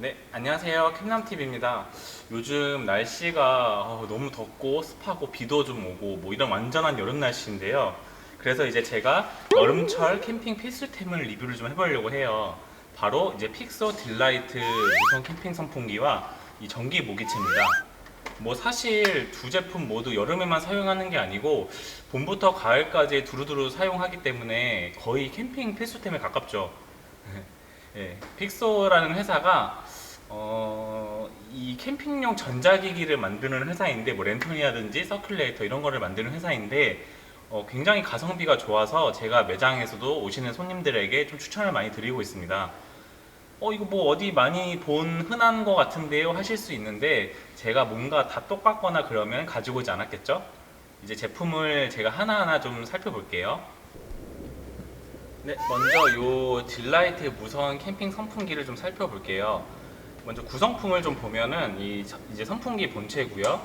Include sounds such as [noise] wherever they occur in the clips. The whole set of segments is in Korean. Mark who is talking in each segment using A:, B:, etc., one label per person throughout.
A: 네, 안녕하세요. 캠남TV입니다. 요즘 날씨가 어, 너무 덥고 습하고 비도 좀 오고 뭐 이런 완전한 여름 날씨인데요. 그래서 이제 제가 여름철 캠핑 필수템을 리뷰를 좀 해보려고 해요. 바로 이제 픽소 딜라이트 무선 캠핑 선풍기와 이 전기 모기채입니다. 뭐 사실 두 제품 모두 여름에만 사용하는 게 아니고 봄부터 가을까지 두루두루 사용하기 때문에 거의 캠핑 필수템에 가깝죠. [laughs] 예, 픽소라는 회사가 어, 이 캠핑용 전자기기를 만드는 회사인데 뭐 랜턴이라든지 서큘레이터 이런 거를 만드는 회사인데 어, 굉장히 가성비가 좋아서 제가 매장에서도 오시는 손님들에게 좀 추천을 많이 드리고 있습니다. 어 이거 뭐 어디 많이 본 흔한 거 같은데요 하실 수 있는데 제가 뭔가 다 똑같거나 그러면 가지고 오지 않았겠죠? 이제 제품을 제가 하나하나 좀 살펴볼게요. 네, 먼저 요 딜라이트 무선 캠핑 선풍기를 좀 살펴볼게요. 먼저 구성품을 좀 보면은 이 저- 이제 선풍기 본체고요.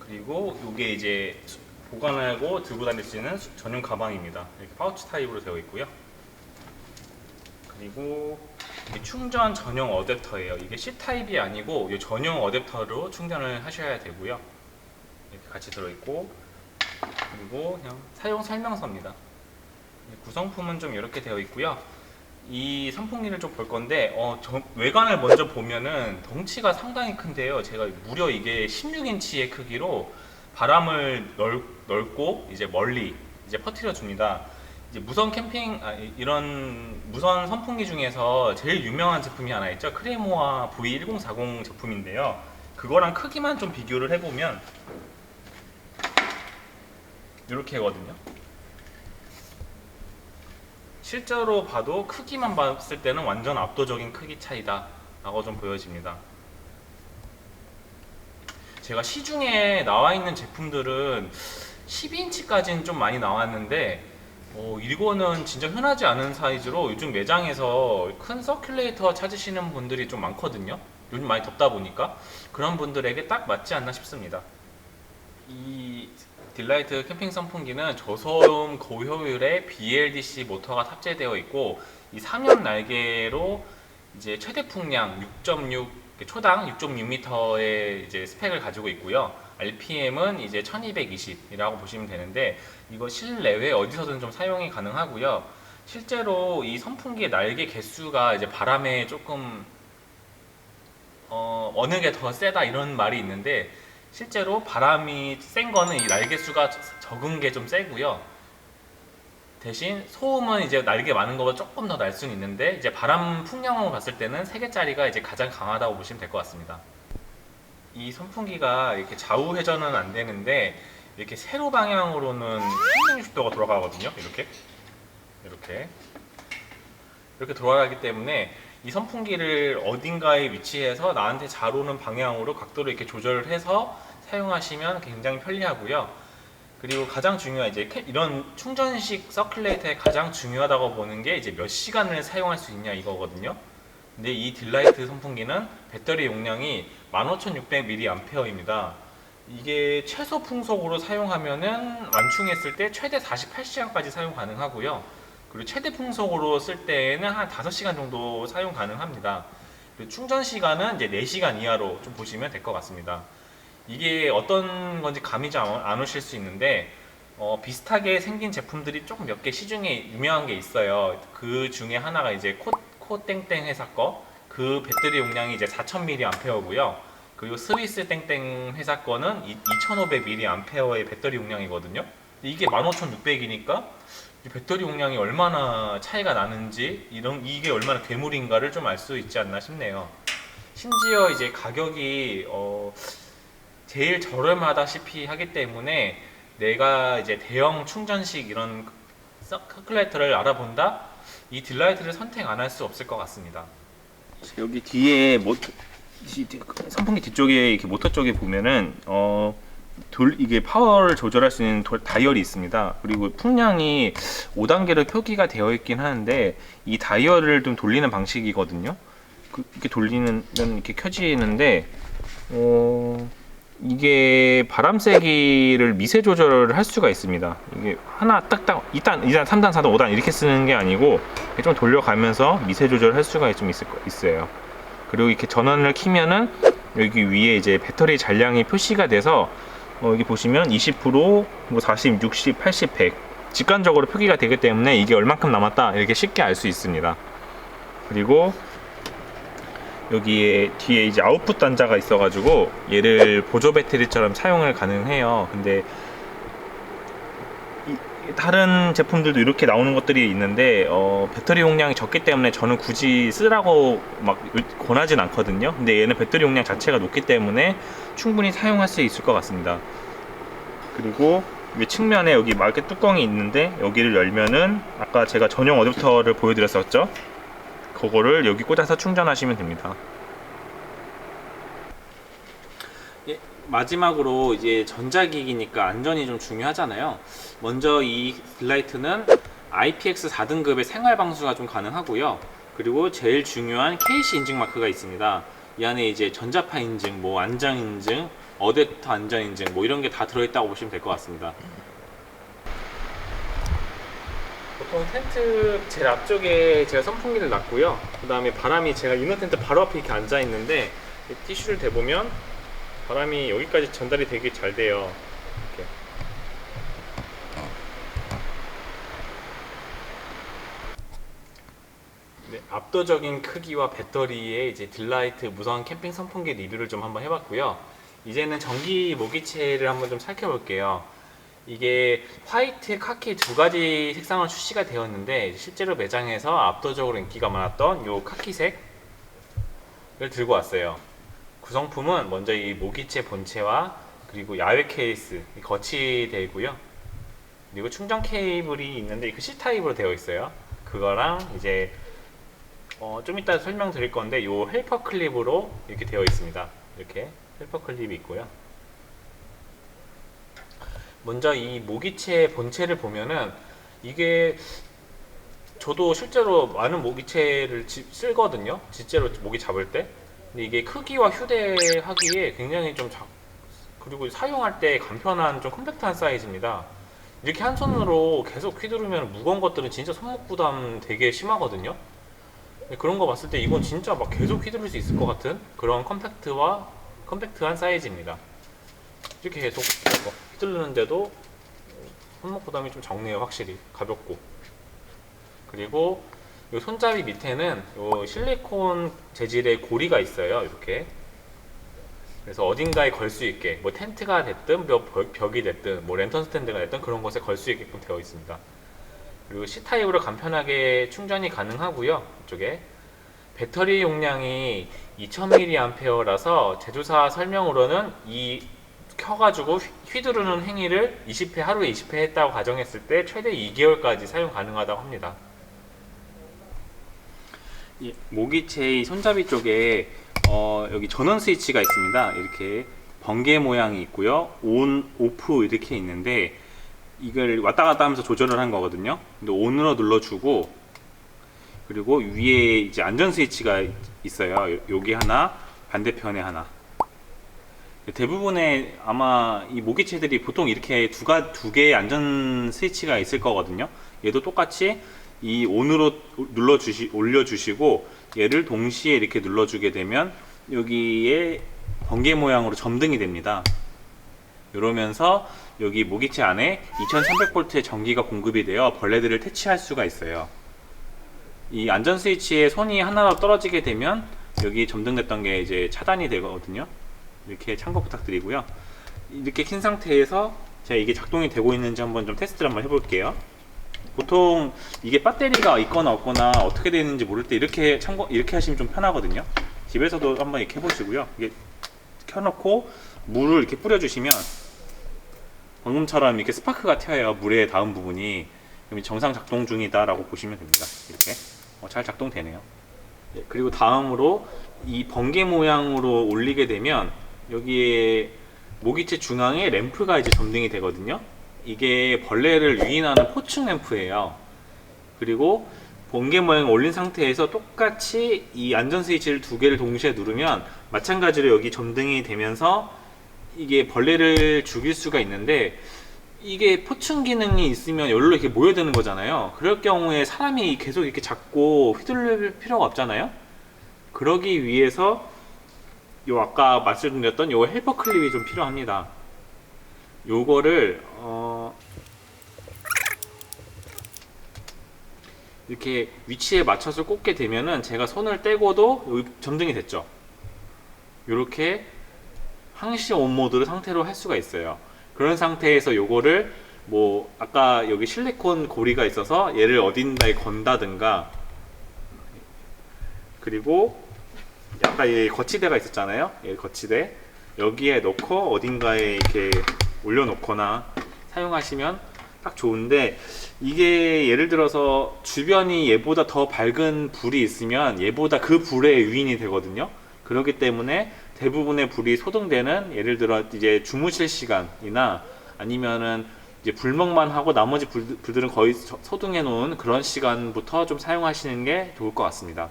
A: 그리고 요게 이제 수- 보관하고 들고 다닐 수 있는 수- 전용 가방입니다. 이렇게 파우치 타입으로 되어 있고요. 그리고 이게 충전 전용 어댑터예요. 이게 C 타입이 아니고 이 전용 어댑터로 충전을 하셔야 되고요. 이렇게 같이 들어 있고 그리고 그냥 사용 설명서입니다. 네, 구성품은 좀 이렇게 되어 있고요. 이 선풍기를 좀 볼 건데 어, 저- 외관을 먼저 보면은 덩치가 상당히 큰데요. 제가 무려 이게 16인치의 크기로 바람을 넓, 넓고 이제 멀리 이제 퍼뜨려 줍니다. 이제 무선 캠핑 아, 이- 이런 무선 선풍기 중에서 제일 유명한 제품이 하나 있죠. 크레모아 V1040 제품인데요. 그거랑 크기만 좀 비교를 해보면 이렇게 거든요. 실제로 봐도 크기만 봤을 때는 완전 압도적인 크기 차이다 라고 좀 보여집니다. 제가 시중에 나와 있는 제품들은 12인치까지는 좀 많이 나왔는데 어, 이거는 진짜 흔하지 않은 사이즈로 요즘 매장에서 큰 서큘레이터 찾으시는 분들이 좀 많거든요. 요즘 많이 덥다 보니까. 그런 분들에게 딱 맞지 않나 싶습니다. 이 딜라이트 캠핑 선풍기는 저소음 고효율의 BLDC 모터가 탑재되어 있고 이 3연 날개로 이제 최대 풍량 6.6 초당 6.6m의 이제 스펙을 가지고 있고요. RPM은 이제 1220이라고 보시면 되는데 이거 실내외 어디서든 좀 사용이 가능하고요. 실제로 이 선풍기의 날개 개수가 이제 바람에 조금 어, 어느 게 더 세다 이런 말이 있는데 실제로 바람이 센 거는 이 날개 수가 적은 게 좀 세고요. 대신 소음은 이제 날개 많은 거보다 조금 더 날 수는 있는데 이제 바람 풍량으로 봤을 때는 세 개짜리가 이제 가장 강하다고 보시면 될 것 같습니다. 이 선풍기가 이렇게 좌우 회전은 안 되는데 이렇게 세로 방향으로는 360도가 돌아가거든요. 이렇게 이렇게 이렇게 돌아가기 때문에 이 선풍기를 어딘가에 위치해서 나한테 잘 오는 방향으로 각도를 이렇게 조절을 해서 사용하시면 굉장히 편리하고요. 그리고 가장 중요한 이제 캐- 이런 충전식 서큘레이터의 가장 중요하다고 보는 게 이제 몇 시간을 사용할 수 있냐 이거거든요. 근데 이 딜라이트 선풍기는 배터리 용량이 15,600mAh입니다. 이게 최소 풍속으로 사용하면은 완충했을 때 최대 48시간까지 사용 가능하고요. 그리고 최대 풍속으로 쓸 때는 한 5시간 정도 사용 가능합니다. 충전 시간은 이제 4시간 이하로 좀 보시면 될 것 같습니다. 이게 어떤 건지 감이 좀안 오실 수 있는데 어, 비슷하게 생긴 제품들이 조금 몇 개 시중에 유명한 게 있어요. 그 중에 하나가 이제 코, 코땡땡 회사 거. 그 배터리 용량이 이제 4000mAh고요. 그리고 스위스 땡땡 회사 거는 2500mAh의 배터리 용량이거든요. 이게 15600이니까 배터리 용량이 얼마나 차이가 나는지 이런 이게 얼마나 괴물인가를 좀 알 수 있지 않나 싶네요. 심지어 이제 가격이 어, 제일 저렴하다시피 하기 때문에 내가 이제 대형 충전식 이런 서큘레이터를 알아본다 이 딜라이트를 선택 안 할 수 없을 것 같습니다. 여기 뒤에 모터 뒤- 뒤- 선풍기 뒤쪽에 이렇게 모터 쪽에 보면은 어 돌 이게 파워를 조절할 수 있는 돌- 다이얼이 있습니다. 그리고 풍량이 5단계로 표기가 되어 있긴 하는데 이 다이얼을 좀 돌리는 방식이거든요. 그- 이렇게 돌리면 이렇게 켜지는데 어 이게 바람 세기를 미세 조절을 할 수가 있습니다. 이게 하나 딱딱 2단, 2단, 3단, 4단, 5단 이렇게 쓰는 게 아니고 좀 돌려가면서 미세 조절을 할 수가 좀 있을 거, 있어요. 그리고 이렇게 전원을 키면은 여기 위에 이제 배터리 잔량이 표시가 돼서 어, 여기 보시면 20%, 뭐 40, 60, 80, 100 직관적으로 표기가 되기 때문에 이게 얼만큼 남았다 이렇게 쉽게 알 수 있습니다. 그리고 여기에 뒤에 이제 아웃풋 단자가 있어가지고 얘를 보조 배터리처럼 사용을 가능해요. 근데 이- 다른 제품들도 이렇게 나오는 것들이 있는데 어, 배터리 용량이 적기 때문에 저는 굳이 쓰라고 막 권하진 않거든요. 근데 얘는 배터리 용량 자체가 높기 때문에 충분히 사용할 수 있을 것 같습니다. 그리고 위 측면에 여기 마켓 뚜껑이 있는데 여기를 열면은 아까 제가 전용 어댑터를 보여드렸었죠. 그거를 여기 꽂아서 충전하시면 됩니다. 마지막으로 이제 전자기기니까 안전이 좀 중요하잖아요. 먼저 이 딜라이트는 IPX 4등급의 생활 방수가 좀 가능하고요. 그리고 제일 중요한 KC 인증 마크가 있습니다. 이 안에 이제 전자파 인증, 뭐 안전 인증, 어댑터 안전 인증, 뭐 이런 게 다 들어있다고 보시면 될 것 같습니다. 보통 텐트 제일 앞쪽에 제가 선풍기를 놨고요. 그 다음에 바람이 제가 이너 텐트 바로 앞에 이렇게 앉아 있는데 이 티슈를 대보면 바람이 여기까지 전달이 되게 잘 돼요. 이렇게. 네, 압도적인 크기와 배터리의 이제 딜라이트 무선 캠핑 선풍기 리뷰를 좀 한번 해봤고요. 이제는 전기 모기채를 한번 좀 살펴볼게요. 이게 화이트, 카키 두 가지 색상으로 출시가 되었는데 실제로 매장에서 압도적으로 인기가 많았던 요 카키색을 들고 왔어요. 구성품은 먼저 이 모기채 본체와 그리고 야외 케이스 이 거치 되고요. 그리고 충전 케이블이 있는데 그 C 타입으로 되어 있어요. 그거랑 이제 어, 좀 이따 설명드릴 건데 요 헬퍼 클립으로 이렇게 되어 있습니다. 이렇게 헬퍼 클립이 있고요. 먼저 이 모기채 본체를 보면은 이게 저도 실제로 많은 모기채를 지- 쓸거든요. 실제로 모기 잡을 때. 근데 이게 크기와 휴대하기에 굉장히 좀 작, 그리고 사용할 때 간편한 좀 컴팩트한 사이즈입니다. 이렇게 한 손으로 계속 휘두르면 무거운 것들은 진짜 손목 부담 되게 심하거든요. 그런 거 봤을 때 이건 진짜 막 계속 휘두를 수 있을 것 같은 그런 컴팩트와 컴팩트한 사이즈입니다. 이렇게 계속 뭐 휘두르는데도 손목 부담이 좀 적네요, 확실히 가볍고. 그리고 이 손잡이 밑에는 요 실리콘 재질의 고리가 있어요, 이렇게. 그래서 어딘가에 걸 수 있게, 뭐 텐트가 됐든 벽, 벽이 됐든 뭐 랜턴 스탠드가 됐든 그런 곳에 걸 수 있게끔 되어 있습니다. 그리고 C 타입으로 간편하게 충전이 가능하고요. 이쪽에 배터리 용량이 2000mAh라서 제조사 설명으로는 이 켜가지고 휘- 휘두르는 행위를 20회 하루에 20회 했다고 가정했을 때 최대 2개월까지 사용 가능하다고 합니다. 이 모기채의 손잡이 쪽에 어, 여기 전원 스위치가 있습니다. 이렇게 번개 모양이 있고요. 온, 오프 이렇게 있는데 이걸 왔다 갔다 하면서 조절을 한 거거든요. 근데 온으로 눌러주고 그리고 위에 이제 안전 스위치가 있어요. 요- 여기 하나, 반대편에 하나. 대부분의 아마 이 모기채들이 보통 이렇게 두가 두 개의 안전 스위치가 있을 거거든요. 얘도 똑같이 이 온으로 눌러 주시 올려 주시고 얘를 동시에 이렇게 눌러 주게 되면 여기에 번개 모양으로 점등이 됩니다. 이러면서 여기 모기채 안에 2300V의 전기가 공급이 되어 벌레들을 퇴치할 수가 있어요. 이 안전 스위치에 손이 하나로 떨어지게 되면 여기 점등됐던 게 이제 차단이 되거든요. 이렇게 참고 부탁드리고요. 이렇게 킨 상태에서 제가 이게 작동이 되고 있는지 한번 좀 테스트를 한번 해볼게요. 보통 이게 배터리가 있거나 없거나 어떻게 되는지 모를 때 이렇게 참고 이렇게 하시면 좀 편하거든요. 집에서도 한번 이렇게 해보시고요. 이게 켜놓고 물을 이렇게 뿌려주시면 방금처럼 이렇게 스파크가 튀어요. 물의 닿은 부분이 정상 작동 중이다라고 보시면 됩니다. 이렇게 어, 잘 작동되네요. 네, 그리고 다음으로 이 번개 모양으로 올리게 되면 여기에 모기채 중앙에 램프가 이제 점등이 되거든요. 이게 벌레를 유인하는 포층 램프예요. 그리고 번개 모양 올린 상태에서 똑같이 이 안전 스위치를 두 개를 동시에 누르면 마찬가지로 여기 점등이 되면서 이게 벌레를 죽일 수가 있는데 이게 포층 기능이 있으면 여기로 이렇게 모여드는 거잖아요. 그럴 경우에 사람이 계속 이렇게 잡고 휘둘릴 필요가 없잖아요. 그러기 위해서 요 아까 말씀드렸던 요 헬퍼 클립이 좀 필요합니다. 요거를 어 이렇게 위치에 맞춰서 꽂게 되면은 제가 손을 떼고도 점등이 됐죠. 이렇게 항시 온 모드로 상태로 할 수가 있어요. 그런 상태에서 요거를 뭐 아까 여기 실리콘 고리가 있어서 얘를 어딘가에 건다든가 그리고 아까 얘 거치대가 있었잖아요. 얘 거치대 여기에 넣고 어딘가에 이렇게 올려놓거나 사용하시면 딱 좋은데 이게 예를 들어서 주변이 얘보다 더 밝은 불이 있으면 얘보다 그 불의 유인이 되거든요. 그렇기 때문에 대부분의 불이 소등되는 예를 들어 이제 주무실 시간이나 아니면은 이제 불멍만 하고 나머지 불, 불들은 거의 저- 소등해 놓은 그런 시간부터 좀 사용하시는 게 좋을 것 같습니다.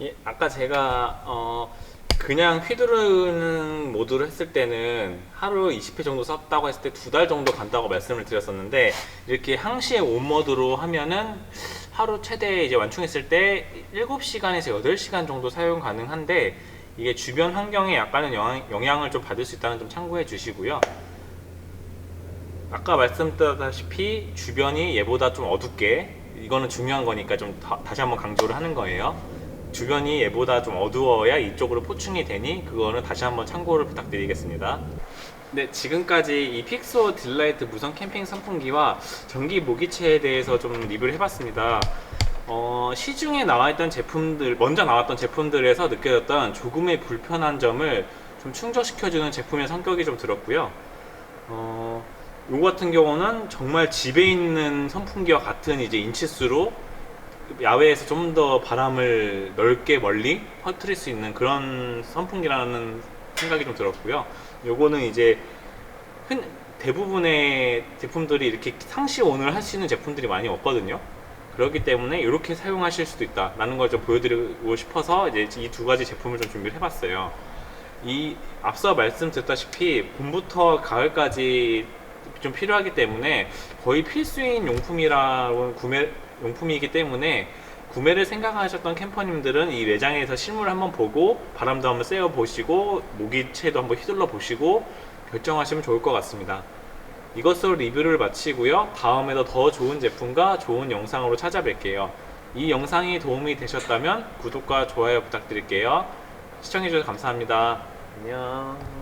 B: 예, 아까 제가 어, 그냥 휘두르는 모드로 했을 때는 하루 20회 정도 썼다고 했을 때 두 달 정도 간다고 말씀을 드렸었는데 이렇게 항시의 온 모드로 하면은 하루 최대 이제 완충했을 때 7시간에서 8시간 정도 사용 가능한데 이게 주변 환경에 약간은 영향, 영향 을 좀 받을 수 있다는 점 참고해 주시고요. 아까 말씀드렸다시피 주변이 얘보다 좀 어둡게 이거는 중요한 거니까 좀 다, 다시 한번 강조를 하는 거예요. 주변이 얘보다 좀 어두워야 이쪽으로 포충이 되니 그거는 다시 한번 참고를 부탁드리겠습니다. 네, 지금까지 이 픽소 딜라이트 무선 캠핑 선풍기와 전기 모기채에 대해서 좀 리뷰를 해봤습니다. 어, 시중에 나와 있던 제품들, 먼저 나왔던 제품들에서 느껴졌던 조금의 불편한 점을 좀 충족시켜주는 제품의 성격이 좀 들었고요. 어, 요거 같은 경우는 정말 집에 있는 선풍기와 같은 이제 인치수로 야외에서 좀 더 바람을 넓게 멀리 퍼뜨릴 수 있는 그런 선풍기라는 생각이 좀 들었고요. 요거는 이제 흔, 대부분의 제품들이 이렇게 상시 온을 할 수 있는 제품들이 많이 없거든요. 그렇기 때문에 이렇게 사용하실 수도 있다라는 걸 좀 보여드리고 싶어서 이제 이 두 가지 제품을 좀 준비를 해봤어요. 이 앞서 말씀드렸다시피 봄부터 가을까지 좀 필요하기 때문에 거의 필수인 용품이라고 구매 용품이기 때문에 구매를 생각하셨던 캠퍼님들은 이 매장에서 실물을 한번 보고 바람도 한번 쐬어 보시고 모기채도 한번 휘둘러 보시고 결정하시면 좋을 것 같습니다. 이것으로 리뷰를 마치고요. 다음에도 더 좋은 제품과 좋은 영상으로 찾아뵐게요. 이 영상이 도움이 되셨다면 구독과 좋아요 부탁드릴게요. 시청해주셔서 감사합니다. 안녕.